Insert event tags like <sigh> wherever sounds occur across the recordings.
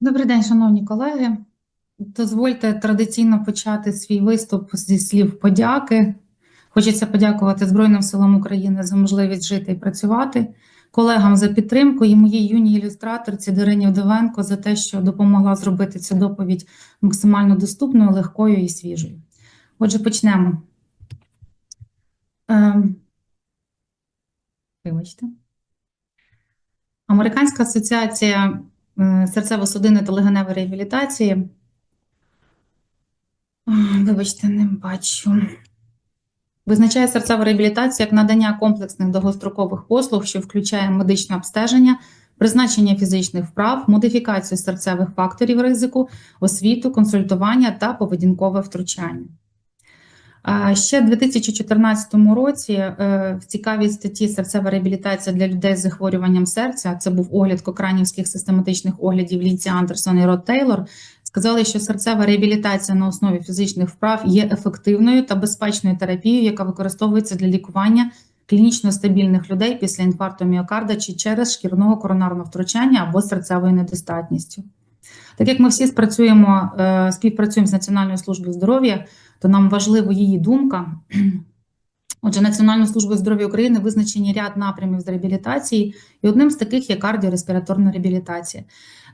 Добрий день, шановні колеги. Дозвольте традиційно почати свій виступ зі слів подяки. Хочеться подякувати Збройним силам України за можливість жити і працювати, колегам за підтримку і моїй юній ілюстраторці Дарині Вдовенко за те, що допомогла зробити цю доповідь максимально доступною, легкою і свіжою. Отже, почнемо. Ем, Вибачте. Американська асоціація серцево-судинної та легеневої реабілітації. Вибачте, не бачу. Визначає серцеву реабілітацію як надання комплексних довгострокових послуг, що включає медичне обстеження, призначення фізичних вправ, модифікацію серцевих факторів ризику, освіту, консультування та поведінкове втручання. Ще в 2014 році е, в цікавій статті серцева реабілітація для людей з захворюванням серця. Це був огляд кокранівських систематичних оглядів Лінці Андерсон і Рот Тейлор. Сказали, що серцева реабілітація на основі фізичних вправ є ефективною та безпечною терапією, яка використовується для лікування клінічно стабільних людей після інфаркту міокарда чи через шкірного коронарного втручання або серцевою недостатністю. Так як ми всі спрацюємо, е, співпрацюємо з Національною службою здоров'я, то нам важлива її думка. <clears throat> Отже, Національною службою здоров'я України визначені ряд напрямів з реабілітації, і одним з таких є кардіореспіраторна реабілітація.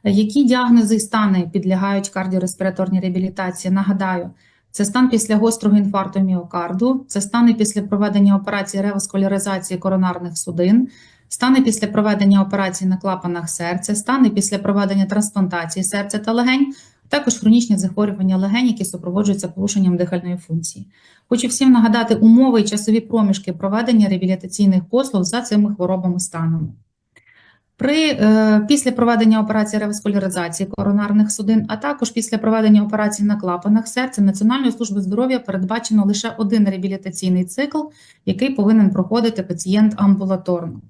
Які діагнози і стани підлягають кардіореспіраторній реабілітації? Нагадаю, це стан після гострого інфаркту міокарду, це стани після проведення операції реваскуляризації коронарних судин, стани після проведення операції на клапанах серця, стани після проведення трансплантації серця та легень, також хронічні захворювання легень, які супроводжуються порушенням дихальної функції. Хочу всім нагадати умови і часові проміжки проведення реабілітаційних послуг за цими хворобами станами. При, е, після проведення операції реваскуляризації коронарних судин, а також після проведення операції на клапанах серця Національної служби здоров'я передбачено лише один реабілітаційний цикл, який повинен проходити пацієнт амбулаторно.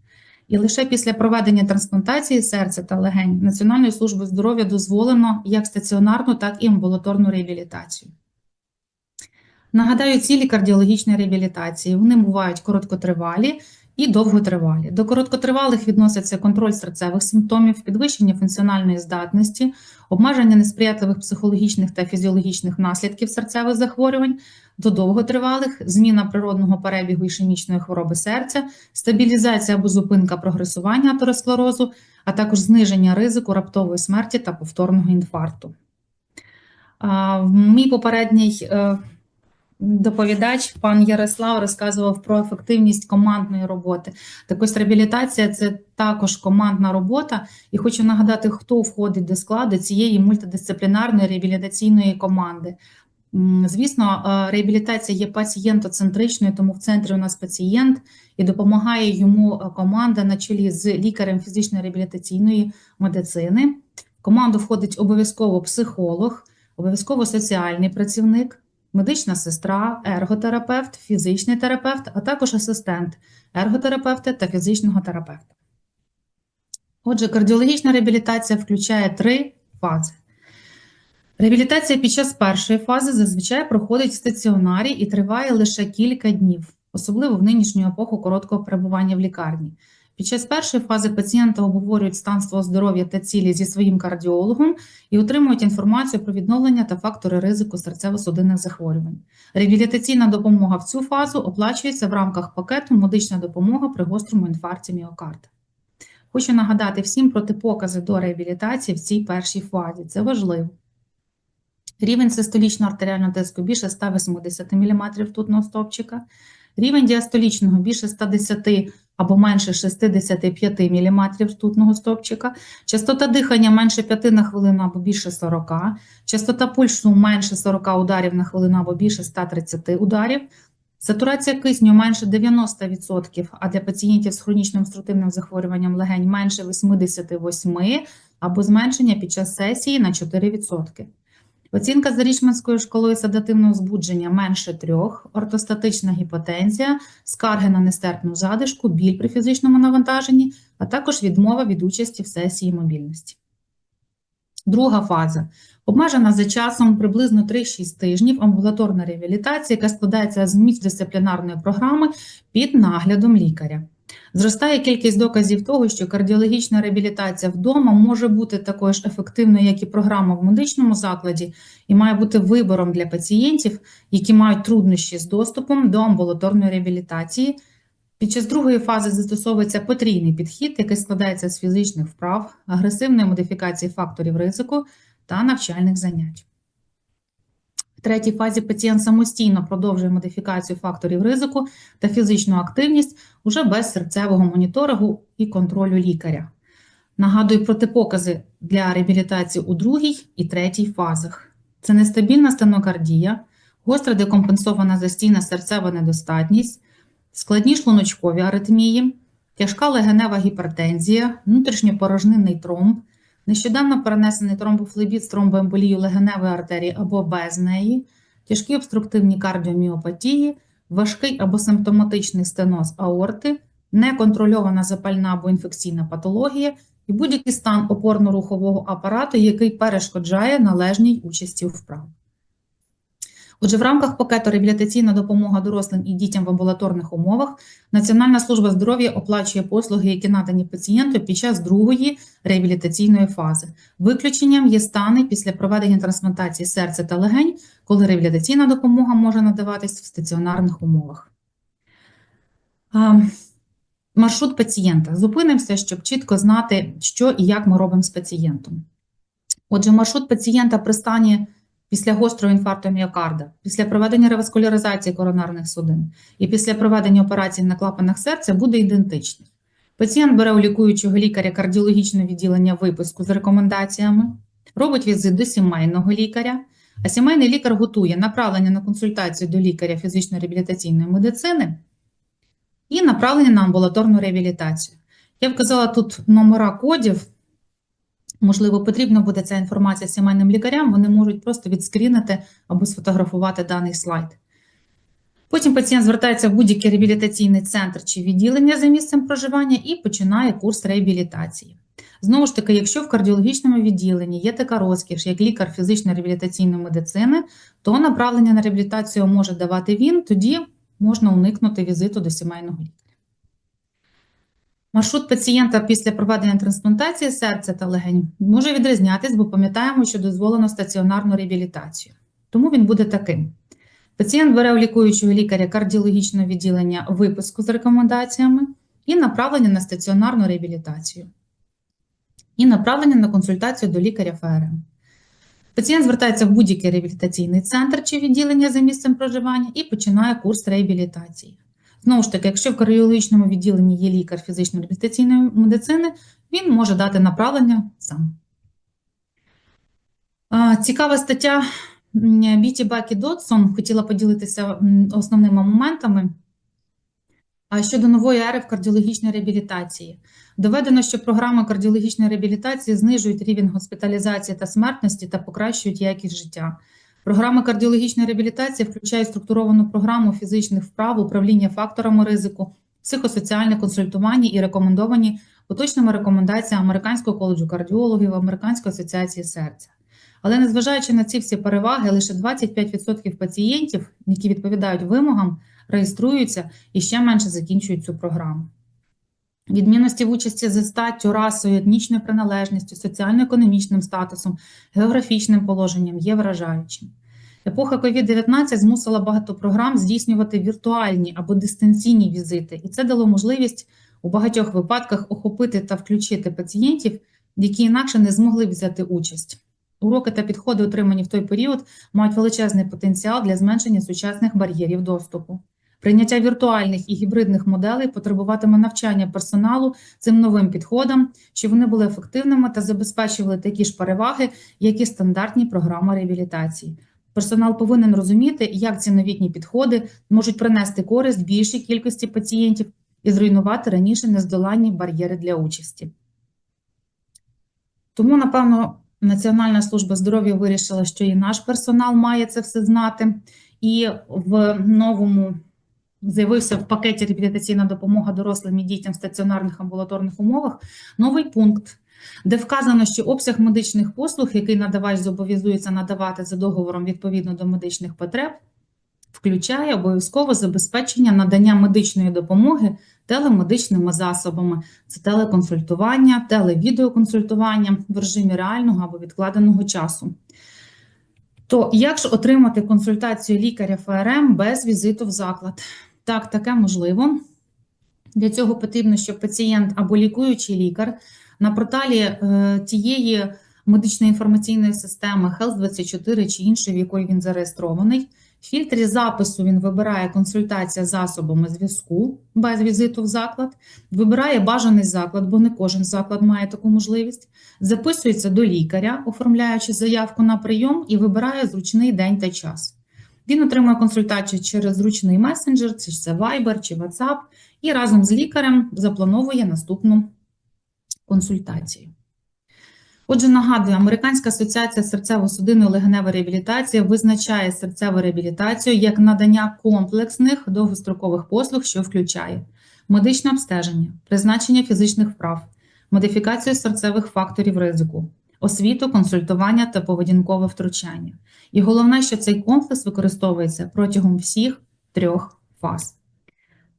І лише після проведення трансплантації серця та легень Національною службою здоров'я дозволено як стаціонарну, так і амбулаторну реабілітацію. Нагадаю, цілі кардіологічної реабілітації вони бувають короткотривалі і довготривалі. До короткотривалих відносяться контроль серцевих симптомів, підвищення функціональної здатності, обмеження несприятливих психологічних та фізіологічних наслідків серцевих захворювань, до довготривалих зміна природного перебігу ішемічної хвороби серця, стабілізація або зупинка прогресування атеросклерозу, а також зниження ризику раптової смерті та повторного інфаркту. Мій попередній е, доповідач, пан Ярослав, розказував про ефективність командної роботи. Так ось реабілітація це також командна робота, і хочу нагадати, хто входить до складу цієї мультидисциплінарної реабілітаційної команди. Звісно, е, реабілітація є пацієнтоцентричною, тому в центрі у нас пацієнт і допомагає йому е, команда на чолі з лікарем фізичної реабілітаційної медицини. В команду входить обов'язково психолог, обов'язково соціальний працівник, медична сестра, ерготерапевт, фізичний терапевт, а також асистент ерготерапевта та фізичного терапевта. Отже, кардіологічна реабілітація включає три фази. Реабілітація під час першої фази зазвичай проходить в стаціонарі і триває лише кілька днів, особливо в нинішню епоху короткого перебування в лікарні. Під час першої фази пацієнта обговорюють стан свого здоров'я та цілі зі своїм кардіологом і отримують інформацію про відновлення та фактори ризику серцево-судинних захворювань. Реабілітаційна допомога в цю фазу оплачується в рамках пакету медична допомога при гострому інфаркті міокарда. Хочу нагадати всім протипокази до реабілітації в цій першій фазі. Це важливо. Рівень систолічного артеріального тиску більше 180 мм ртутного стовпчика, рівень діастолічного більше 110 або менше 65 мм ртутного стовпчика, частота дихання менше 5 на хвилину або більше 40, частота пульсу менше 40 ударів на хвилину або більше 130 ударів, сатурація кисню менше 90%, а для пацієнтів з хронічним обструктивним захворюванням легень менше 88 або зменшення під час сесії на 4%. Оцінка за Річманською шкалою седативного збудження менше трьох, ортостатична гіпотензія, скарги на нестерпну задишку, біль при фізичному навантаженні, а також відмова від участі в сесії мобільності. Друга фаза обмежена за часом приблизно 3-6 тижнів амбулаторна реабілітація, яка складається з міждисциплінарної програми під наглядом лікаря. Зростає кількість доказів того, що кардіологічна реабілітація вдома може бути такою ж ефективною, як і програма в медичному закладі, і має бути вибором для пацієнтів, які мають труднощі з доступом до амбулаторної реабілітації. Під час другої фази застосовується потрійний підхід, який складається з фізичних вправ, агресивної модифікації факторів ризику та навчальних занять. Третій фазі пацієнт самостійно продовжує модифікацію факторів ризику та фізичну активність уже без серцевого моніторингу і контролю лікаря. Нагадую протипокази для реабілітації у другій і третій фазах. Це нестабільна стенокардія, гостра декомпенсована застійна серцева недостатність, складні шлуночкові аритмії, тяжка легенева гіпертензія, внутрішньопорожнинний тромб, нещодавно перенесений тромбофлебіт з тромбоемболією легеневої артерії або без неї, тяжкі обструктивні кардіоміопатії, важкий або симптоматичний стеноз аорти, неконтрольована запальна або інфекційна патологія і будь-який стан опорно-рухового апарату, який перешкоджає належній участі вправ. Отже, в рамках пакету реабілітаційна допомога дорослим і дітям в амбулаторних умовах Національна служба здоров'я оплачує послуги, які надані пацієнту під час другої реабілітаційної фази. Виключенням є стани після проведення трансплантації серця та легень, коли реабілітаційна допомога може надаватись в стаціонарних умовах. Маршрут пацієнта. Зупинимося, щоб чітко знати, що і як ми робимо з пацієнтом. Отже, маршрут пацієнта при стані після гострого інфаркту міокарда, після проведення реваскуляризації коронарних судин і після проведення операцій на клапанах серця буде ідентичний. Пацієнт бере у лікуючого лікаря кардіологічне відділення виписку з рекомендаціями, робить візит до сімейного лікаря, а сімейний лікар готує направлення на консультацію до лікаря фізично-реабілітаційної медицини і направлення на амбулаторну реабілітацію. Я вказала тут номера кодів. Можливо, потрібна буде ця інформація сімейним лікарям, вони можуть просто відскрінити або сфотографувати даний слайд. Потім пацієнт звертається в будь-який реабілітаційний центр чи відділення за місцем проживання і починає курс реабілітації. Знову ж таки, якщо в кардіологічному відділенні є така розкіш, як лікар фізично-реабілітаційної медицини, то направлення на реабілітацію може давати він, тоді можна уникнути візиту до сімейного лікаря. Маршрут пацієнта після проведення трансплантації серця та легень може відрізнятись, бо пам'ятаємо, що дозволено стаціонарну реабілітацію. Тому він буде таким. Пацієнт бере у лікуючого лікаря кардіологічного відділення виписку з рекомендаціями і направлення на стаціонарну реабілітацію, і направлення на консультацію до лікаря ФРМ. Пацієнт звертається в будь-який реабілітаційний центр чи відділення за місцем проживання і починає курс реабілітації. Знову ж таки, якщо в кардіологічному відділенні є лікар фізично-реабілітаційної медицини, він може дати направлення сам. Цікава стаття Біті Бакі Дотсон хотіла поділитися основними моментами. Щодо нової ери в кардіологічній реабілітації, доведено, що програми кардіологічної реабілітації знижують рівень госпіталізації та смертності та покращують якість життя. Програма кардіологічної реабілітації включає структуровану програму фізичних вправ, управління факторами ризику, психосоціальне консультування і рекомендовані поточними рекомендаціями Американського коледжу кардіологів, Американської асоціації серця. Але незважаючи на ці всі переваги, лише 25% пацієнтів, які відповідають вимогам, реєструються і ще менше закінчують цю програму. Відмінності в участі за статтю, расою, етнічною приналежністю, соціально-економічним статусом, географічним положенням є вражаючим. Епоха COVID-19 змусила багато програм здійснювати віртуальні або дистанційні візити, і це дало можливість у багатьох випадках охопити та включити пацієнтів, які інакше не змогли взяти участь. Уроки та підходи, отримані в той період, мають величезний потенціал для зменшення сучасних бар'єрів доступу. Прийняття віртуальних і гібридних моделей потребуватиме навчання персоналу цим новим підходам, щоб вони були ефективними та забезпечували такі ж переваги, як і стандартні програми реабілітації. Персонал повинен розуміти, як ці новітні підходи можуть принести користь більшій кількості пацієнтів і зруйнувати раніше нездоланні бар'єри для участі. Тому, напевно, Національна служба здоров'я вирішила, що і наш персонал має це все знати, і в новому з'явився в пакеті реабілітаційна допомога дорослим і дітям в стаціонарних амбулаторних умовах новий пункт, де вказано, що обсяг медичних послуг, який надавач зобов'язується надавати за договором відповідно до медичних потреб, включає обов'язково забезпечення надання медичної допомоги телемедичними засобами, це телеконсультування, телевідеоконсультування в режимі реального або відкладеного часу. То як ж отримати консультацію лікаря ФРМ без візиту в заклад? Так, таке можливо. Для цього потрібно, щоб пацієнт або лікуючий лікар на порталі е, тієї медичної інформаційної системи Health24 чи іншої, в якої він зареєстрований. В фільтрі запису він вибирає консультація засобами зв'язку без візиту в заклад, вибирає бажаний заклад, бо не кожен заклад має таку можливість. Записується до лікаря, оформляючи заявку на прийом, і вибирає зручний день та час. Він отримує консультацію через зручний месенджер, чи це Viber чи WhatsApp, і разом з лікарем заплановує наступну консультацію. Отже, нагадую, Американська асоціація серцево-судинної легеневої реабілітації визначає серцеву реабілітацію як надання комплексних довгострокових послуг, що включає медичне обстеження, призначення фізичних вправ, модифікацію серцевих факторів ризику, освіту, консультування та поведінкове втручання. І головне, що цей комплекс використовується протягом всіх трьох фаз.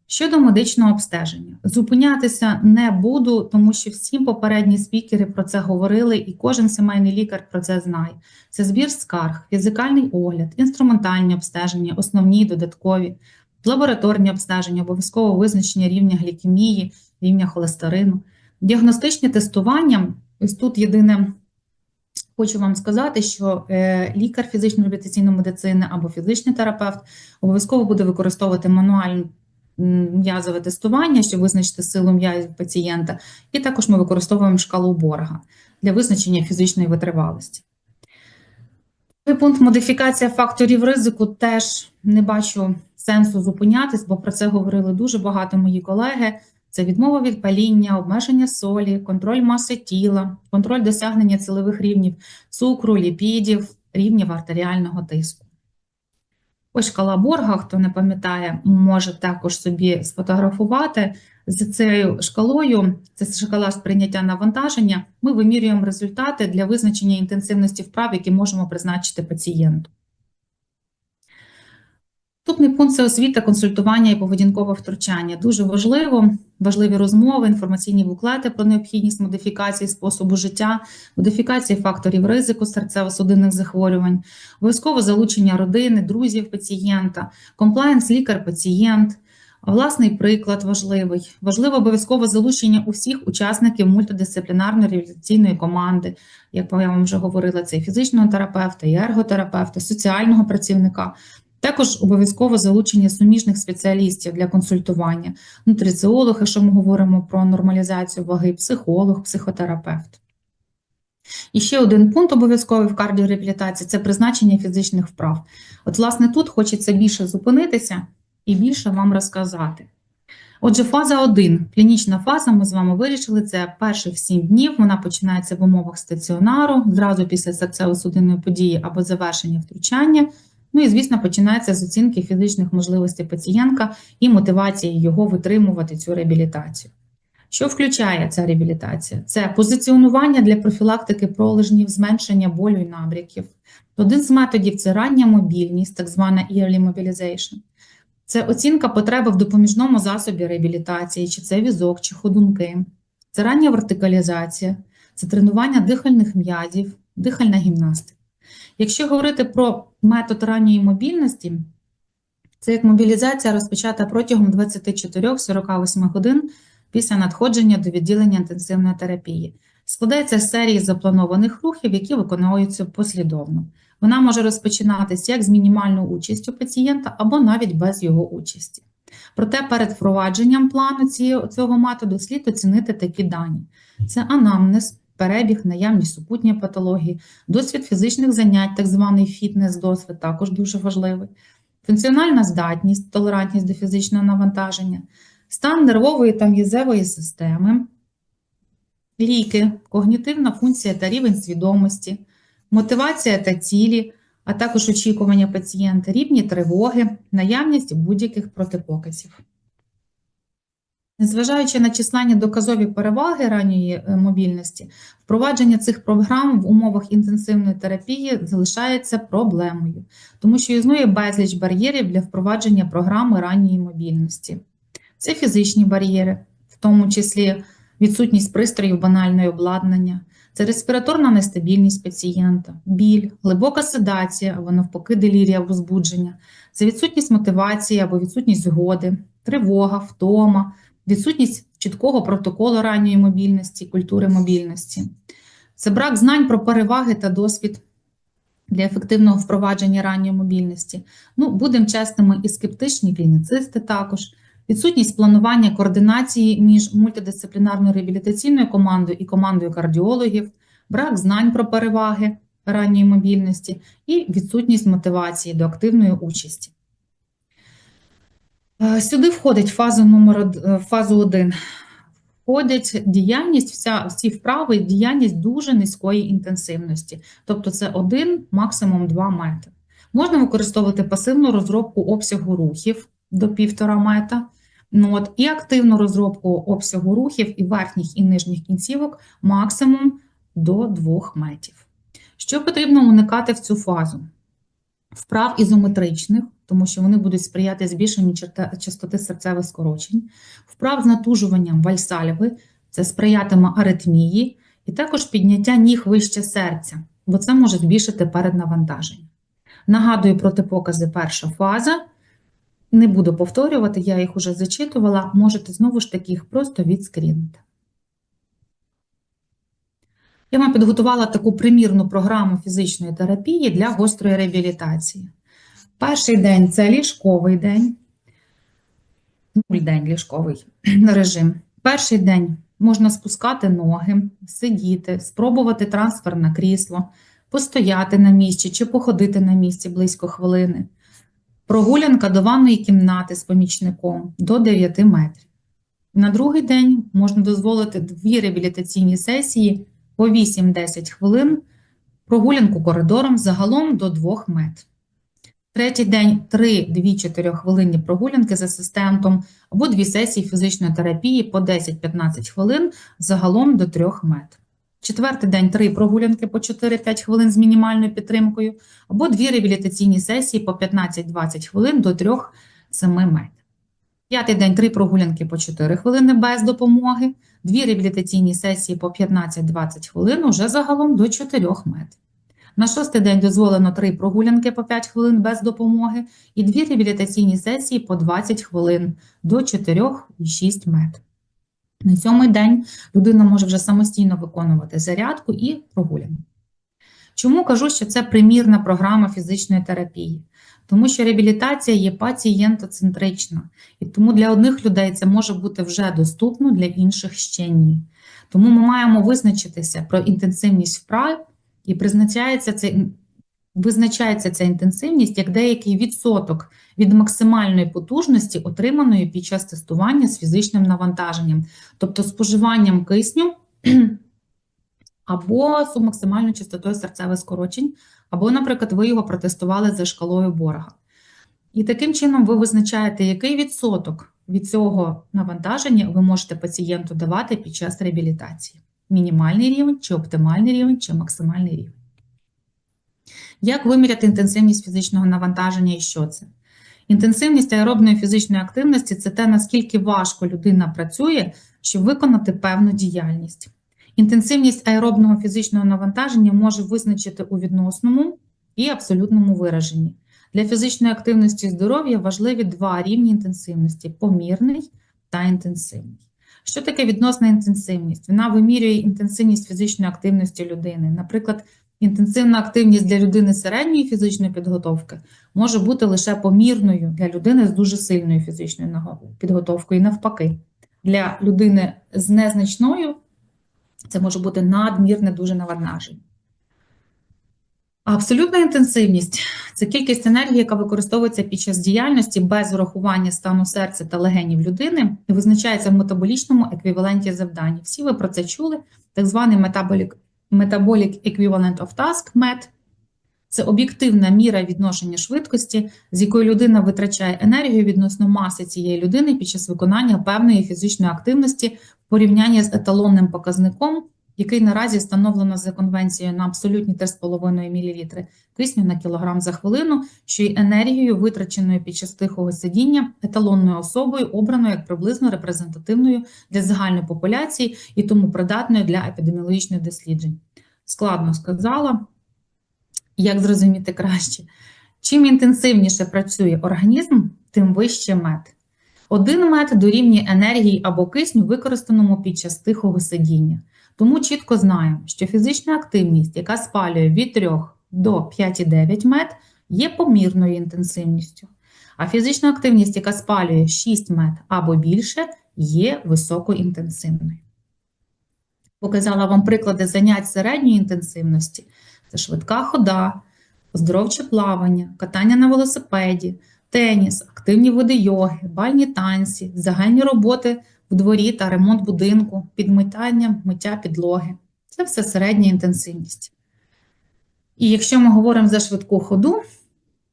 Щодо медичного обстеження, зупинятися не буду, тому що всі попередні спікери про це говорили, і кожен сімейний лікар про це знає. Це збір скарг, фізикальний огляд, інструментальні обстеження, основні додаткові, лабораторні обстеження, обов'язково визначення рівня глікемії, рівня холестерину, діагностичні тестування. Ось тут єдине. Хочу вам сказати, що е, лікар фізичної реабілітаційної медицини або фізичний терапевт обов'язково буде використовувати мануальну м'язове тестування, щоб визначити силу м'язів пацієнта, і також ми використовуємо шкалу Борга для визначення фізичної витривалості. Другий пункт модифікація факторів ризику теж не бачу сенсу зупинятись, бо про це говорили дуже багато мої колеги. Це відмова від паління, обмеження солі, контроль маси тіла, контроль досягнення цілових рівнів цукру, ліпідів, рівнів артеріального тиску. Ось шкала Борга, хто не пам'ятає, може також собі сфотографувати. З цією шкалою, це шкала сприйняття навантаження, ми вимірюємо результати для визначення інтенсивності вправ, які можемо призначити пацієнту. Наступний пункт це освіта, консультування і поведінкове втручання. Дуже важливо, важливі розмови, інформаційні буклети про необхідність модифікації способу життя, модифікації факторів ризику серцево-судинних захворювань, обов'язково залучення родини, друзів пацієнта, комплаєнс лікар-пацієнт. Власний приклад важливий. Важливо обов'язкове залучення усіх учасників мультидисциплінарної реабілітаційної команди, як я вам вже говорила, це і фізичного терапевта, і ерготерапевта, соціального працівника, також обов'язково залучення суміжних спеціалістів для консультування, нутриціолог, якщо ми говоримо про нормалізацію ваги, психолог, психотерапевт. І ще один пункт обов'язковий в кардіореабілітації – це призначення фізичних вправ. От, власне, тут хочеться більше зупинитися і більше вам розказати. Отже, фаза 1, клінічна фаза, ми з вами вирішили, це перших 7 днів, вона починається в умовах стаціонару, зразу після серцево-судинної події або завершення втручання. Ну і, звісно, починається з оцінки фізичних можливостей пацієнта і мотивації його витримувати цю реабілітацію. Що включає ця реабілітація? Це позиціонування для профілактики пролежнів, зменшення болю і набряків. Один з методів це рання мобільність, так звана early mobilization. Це оцінка потреби в допоміжному засобі реабілітації, чи це візок, чи ходунки. Це рання вертикалізація, це тренування дихальних м'язів, дихальна гімнастика. Якщо говорити про метод ранньої мобільності, це як мобілізація розпочата протягом 24-48 годин після надходження до відділення інтенсивної терапії. Складається з серії запланованих рухів, які виконуються послідовно. Вона може розпочинатися як з мінімальною участю пацієнта або навіть без його участі. Проте перед впровадженням плану цього методу слід оцінити такі дані: це анамнез, перебіг, наявність супутньої патології, досвід фізичних занять, так званий фітнес-досвід, також дуже важливий, функціональна здатність, толерантність до фізичного навантаження, стан нервової та м'язевої системи, ліки, когнітивна функція та рівень свідомості, мотивація та цілі, а також очікування пацієнта, рівні тривоги, наявність будь-яких протипоказів. Незважаючи на численні доказові переваги ранньої е, мобільності, впровадження цих програм в умовах інтенсивної терапії залишається проблемою, тому що існує безліч бар'єрів для впровадження програми ранньої мобільності. Це фізичні бар'єри, в тому числі відсутність пристроїв банальної обладнання, це респіраторна нестабільність пацієнта, біль, глибока седація або навпаки делірія або збудження, це відсутність мотивації або відсутність згоди, тривога, втома, відсутність чіткого протоколу ранньої мобільності, культури мобільності. Це брак знань про переваги та досвід для ефективного впровадження ранньої мобільності. Ну, будемо чесними і скептичні клініцисти також. Відсутність планування координації між мультидисциплінарною реабілітаційною командою і командою кардіологів, брак знань про переваги ранньої мобільності і відсутність мотивації до активної участі. Е, Сюди входить фаза номер е, фазу 1. Входить діяльність, вся, всі вправи, діяльність дуже низької інтенсивності. Тобто це один, максимум два метри. Можна використовувати пасивну розробку обсягу рухів до півтора мета, ну, от, і активну розробку обсягу рухів і верхніх і нижніх кінцівок максимум до 2 метрів. Що потрібно уникати в цю фазу? Вправ ізометричних, тому що вони будуть сприяти збільшенню частоти серцевих скорочень, вправ з натужуванням вальсальви, це сприятиме аритмії, і також підняття ніг вище серця, бо це може збільшити переднавантаження. Нагадую протипокази перша фаза. Не буду повторювати, я їх уже зачитувала. Можете знову ж таки їх просто відскрінити. Я вам підготувала таку примірну програму фізичної терапії для гострої реабілітації. Перший день це ліжковий день. Нуль день ліжковий <clears throat> режим. Перший день можна спускати ноги, сидіти, спробувати трансфер на крісло, постояти на місці чи походити на місці близько хвилини. Прогулянка до ванної кімнати з помічником до 9 метрів. На другий день можна дозволити дві реабілітаційні сесії по 8-10 хвилин, прогулянку коридором загалом до 2 метрів. Третій день 3-2-4 хвилинні прогулянки з асистентом або дві сесії фізичної терапії по 10-15 хвилин загалом до 3 метрів. Четвертий день 3 прогулянки по 4-5 хвилин з мінімальною підтримкою або дві реабілітаційні сесії по 15-20 хвилин до 3-7 метрів. П'ятий день 3 прогулянки по 4 хвилини без допомоги, дві реабілітаційні сесії по 15-20 хвилин уже загалом до 4 метрів. На шостий день дозволено 3 прогулянки по 5 хвилин без допомоги і дві реабілітаційні сесії по 20 хвилин до 4,6 метрів. На сьомий день людина може вже самостійно виконувати зарядку і прогулянку. Чому кажу, що це примірна програма фізичної терапії? Тому що реабілітація є пацієнтоцентрична, і тому для одних людей це може бути вже доступно, для інших ще ні. Тому ми маємо визначитися про інтенсивність вправ, і призначається це, визначається ця інтенсивність як деякий відсоток від максимальної потужності, отриманої під час тестування з фізичним навантаженням, тобто споживанням кисню <clears throat> або з максимальною частотою серцевих скорочень, або, наприклад, ви його протестували за шкалою Борга. І таким чином ви визначаєте, який відсоток від цього навантаження ви можете пацієнту давати під час реабілітації. Мінімальний рівень, чи оптимальний рівень, чи максимальний рівень. Як виміряти інтенсивність фізичного навантаження і що це? Інтенсивність аеробної фізичної активності це те, наскільки важко людина працює, щоб виконати певну діяльність. Інтенсивність аеробного фізичного навантаження може визначити у відносному і абсолютному вираженні. Для фізичної активності і здоров'я важливі два рівні інтенсивності помірний та інтенсивний. Що таке відносна інтенсивність? Вона вимірює інтенсивність фізичної активності людини. Наприклад, інтенсивна активність для людини середньої фізичної підготовки може бути лише помірною для людини з дуже сильною фізичною підготовкою, і навпаки. Для людини з незначною це може бути надмірне дуже навантаження. Абсолютна інтенсивність це кількість енергії, яка використовується під час діяльності без врахування стану серця та легенів людини і визначається в метаболічному еквіваленті завдань. Всі ви про це чули. Так званий metabolic, metabolic equivalent of task MET – це об'єктивна міра відношення швидкості, з якою людина витрачає енергію відносно маси цієї людини під час виконання певної фізичної активності в порівнянні з еталонним показником який наразі встановлено за конвенцією на абсолютні 3,5 мл кисню на кілограм за хвилину, що й енергією, витраченою під час тихого сидіння, еталонною особою, обраною як приблизно репрезентативною для загальної популяції і тому придатною для епідеміологічних досліджень. Складно сказала, як зрозуміти краще. Чим інтенсивніше працює організм, тим вище мед. Один мед дорівнює енергії або кисню, використаному під час тихого сидіння. Тому чітко знаємо, що фізична активність, яка спалює від 3 до 5,9 мед, є помірною інтенсивністю, а фізична активність, яка спалює 6 мед або більше, є високоінтенсивною. Показала вам приклади занять середньої інтенсивності: це швидка хода, оздоровче плавання, катання на велосипеді, теніс, активні види йоги, бальні танці, загальні роботи в дворі та ремонт будинку, підмитання, миття підлоги. Це все середня інтенсивність. І якщо ми говоримо за швидку ходу,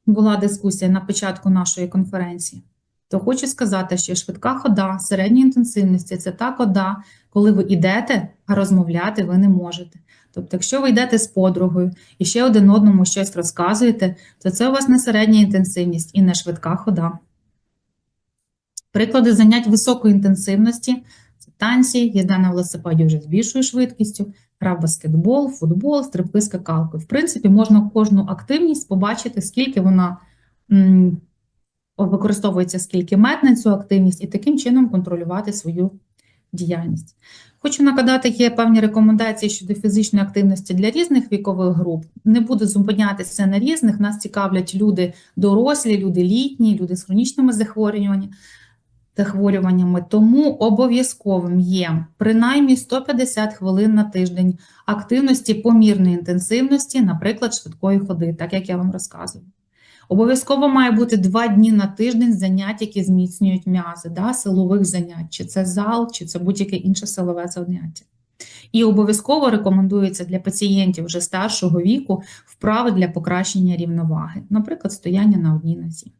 була дискусія на початку нашої конференції, то хочу сказати, що швидка хода середньої інтенсивності це та хода, коли ви йдете, а розмовляти ви не можете. Тобто, якщо ви йдете з подругою і ще один одному щось розказуєте, то це у вас не середня інтенсивність і не швидка хода. Приклади занять високої інтенсивності це танці, їзда на велосипеді вже з більшою швидкістю, гра в баскетбол, футбол, стрибки скакалкою. В принципі, можна кожну активність побачити, скільки вона м, використовується, скільки мет на цю активність, і таким чином контролювати свою діяльність. Хочу нагадати, є певні рекомендації щодо фізичної активності для різних вікових груп. Не буду зупинятися на різних. Нас цікавлять люди дорослі, люди літні, люди з хронічними захворюваннями. Захворюваннями, тому обов'язковим є принаймні 150 хвилин на тиждень активності помірної інтенсивності, наприклад, швидкої ходи, так як я вам розказую. Обов'язково має бути два дні на тиждень занять, які зміцнюють м'язи, да, силових занять, чи це зал, чи це будь-яке інше силове заняття. І обов'язково рекомендується для пацієнтів вже старшого віку вправи для покращення рівноваги, наприклад, стояння на одній нозі.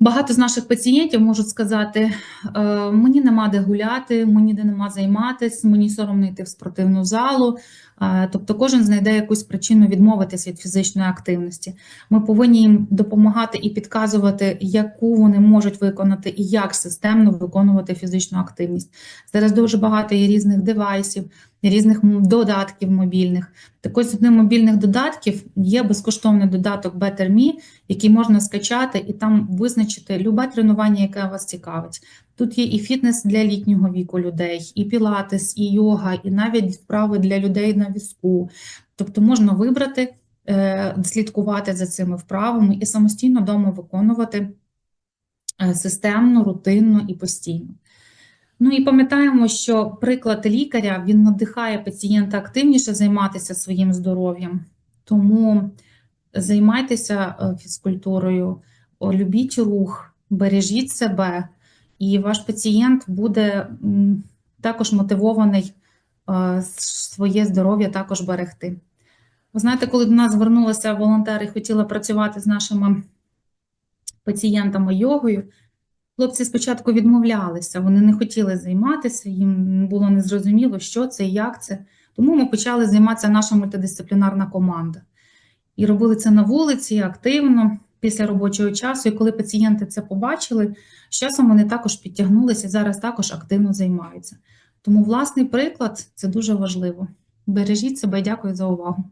Багато з наших пацієнтів можуть сказати: «Е, мені нема де гуляти, мені де нема займатися, мені соромно йти в спортивну залу. Е, тобто, кожен знайде якусь причину відмовитися від фізичної активності. Ми повинні їм допомагати і підказувати, яку вони можуть виконати і як системно виконувати фізичну активність. Зараз дуже багато є різних девайсів різних додатків мобільних. Так ось одним мобільних додатків є безкоштовний додаток BetterMe, який можна скачати і там визначити любе тренування, яке вас цікавить. Тут є і фітнес для літнього віку людей, і пілатес, і йога, і навіть вправи для людей на візку. Тобто можна вибрати, е, слідкувати за цими вправами і самостійно вдома виконувати е, системно, рутинно і постійно. Ну і пам'ятаємо, що приклад лікаря він надихає пацієнта активніше займатися своїм здоров'ям, тому займайтеся е, фізкультурою, любіть рух, бережіть себе, і ваш пацієнт буде також мотивований е, своє здоров'я також берегти. Ви знаєте, коли до нас звернулася волонтер і хотіла працювати з нашими пацієнтами йогою. Хлопці спочатку відмовлялися, вони не хотіли займатися, їм було незрозуміло, що це і як це. Тому ми почали займатися наша мультидисциплінарна команда. І робили це на вулиці активно після робочого часу. І коли пацієнти це побачили, з часом вони також підтягнулися і зараз також активно займаються. Тому власний приклад це дуже важливо. Бережіть себе, дякую за увагу.